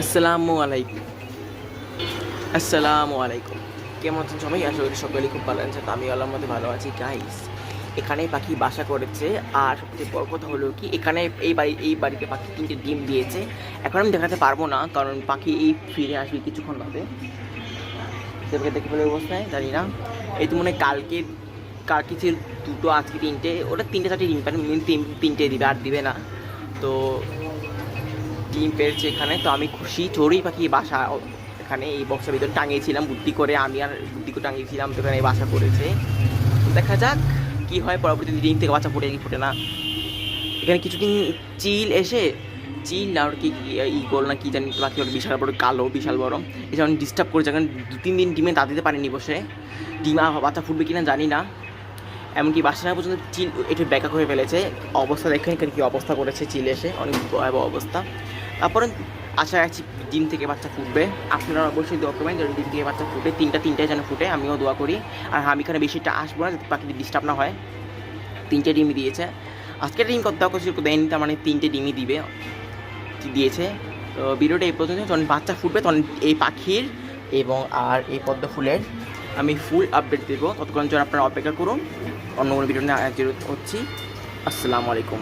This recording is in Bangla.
আসসালামু আলাইকুম। আসসালামু আলাইকুম। কেমন আছেন সবাই? আশা করি সকলেই খুব ভালো আছেন। আমি আল্লাহর মধ্যে ভালো আছি গাইস এখানে পাখি বাসা করেছে। আর সবচেয়ে বড় কথা হলো কি, এখানে এই বাড়ি, এই বাড়িতে পাখি তিনটে ডিম দিয়েছে। এখন আমি দেখাতে পারব না, কারণ পাখি এই ফিরে আসবে কিছুক্ষণ বাদে। সেটাকে দেখে ফেলে অবস্থায় জানি না। এই তো মনে হয় কালকে কালকে ছিল দুটো, আজকে তিনটে ওটা তিনটে চারটে ডিম পারে তিনটে দিবে, আর দিবে না। তো ডিম পেরেছে এখানে। তো আমি খুশি। চড়ুই পাখি বাসা এখানে এই বক্সের ভিতরে টাঙিয়েছিলাম, বুদ্ধি করে আমি আর বুদ্ধি করে টাঙিয়েছিলাম, তো এখানে বাসা করেছে দেখা যাক কি হয়, পরবর্তী ডিম থেকে বাচ্চা ফুটে ফুটে না। এখানে কিছুদিন চিল এসে, চিল না আর কি ই গোল না, কি জানি বাকি ওটা বিশাল বড়, কালো, বিশাল বড়। যেমন ডিস্টার্ব করেছে, কারণ দু তিন দিন ডিমে দাঁত দিতে পারেনি বসে। ডিম বাচ্চা ফুটবে কিনা জানি না। এমনকি বাসা পর্যন্ত চিল একটু ব্যাকা করে ফেলেছে। অবস্থা দেখেন, এখানে কি অবস্থা করেছে চিল এসে, অনেক ভয়াবহ অবস্থা। তারপরে আশা রাখছি ডিম থেকে বাচ্চা ফুটবে। আপনারা অবশ্যই দোয়া করবেন যেন ডিম থেকে বাচ্চা ফুটে, তিনটা তিনটায় যেন ফুটে, আমিও দোয়া করি। আর আমি এখানে বেশিটা আসব না, যাতে পাখিটি ডিস্টার্ব না হয়। তিনটে ডিমই দিয়েছে। আজকে ডিম কত কিছু দেয়নি, তার মানে তিনটে ডিমই দিবে দিয়েছে। তো ভিডিওটা এই পর্যন্ত, যখন বাচ্চা ফুটবে তখন এই পাখির এবং আর এই পদ্ম ফুলের আমি ফুল আপডেট দেবো। ততক্ষণ জন্য আপনারা অপেক্ষা করুন। অন্য কোনো ভিডিও নিয়ে হচ্ছি। আসসালামু আলাইকুম।